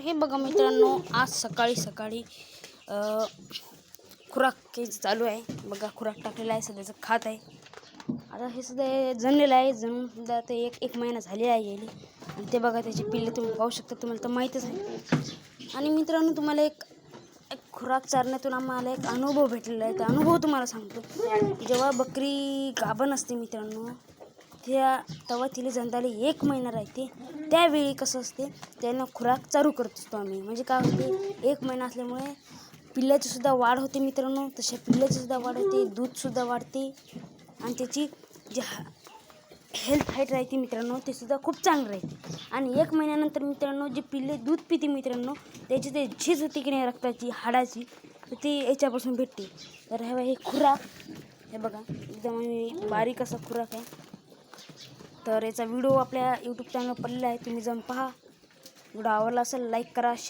तर हे बघा मित्रांनो आज सकाळी सकाळी खुराक चालू आहे. बघा खुराक टाकलेला आहे सध्याचं खात आहे. आता हे सुद्धा जणलेलं जमलेलं आहे जणून सुद्धा ते एक एक महिना झालेला आहे गेली आणि ते बघा त्याची पिल्ले तुम्ही पाहू शकता तुम्हाला तर माहीतच आहे. आणि मित्रांनो तुम्हाला एक एक खुराक चारण्यातून आम्हाला एक अनुभव भेटलेला आहे. तो अनुभव तुम्हाला सांगतो. जेव्हा बकरी गाभण असते मित्रांनो त्या तेव्हा तिला जंताला एक महिना राहते. त्यावेळी कसं असते त्यांना खुराक चालू करत असतो आम्ही. म्हणजे काय होते एक महिना असल्यामुळे पिल्ल्याचीसुद्धा वाढ होते मित्रांनो. तशा पिल्ल्याचीसुद्धा वाढ होते दूधसुद्धा वाढते. आणि त्याची जी हेल्थ हाईट राहते मित्रांनो ते सुद्धा खूप चांगलं राहते. आणि एक महिन्यानंतर मित्रांनो जे पिल्ले दूध पिते मित्रांनो त्याची ते झीज होते की नाही रक्ताची हाडाची तर ती याच्यापासून भेटते. तर हे हे खुराक हे बघा एकदम बारीक असा खुराक आहे. तर याचा व्हिडिओ आपल्या यूट्यूब चॅनलवर पडलेला आहे. तुम्ही जाऊन पहा. व्हिडिओ आवडला असेल लाईक करा शेअर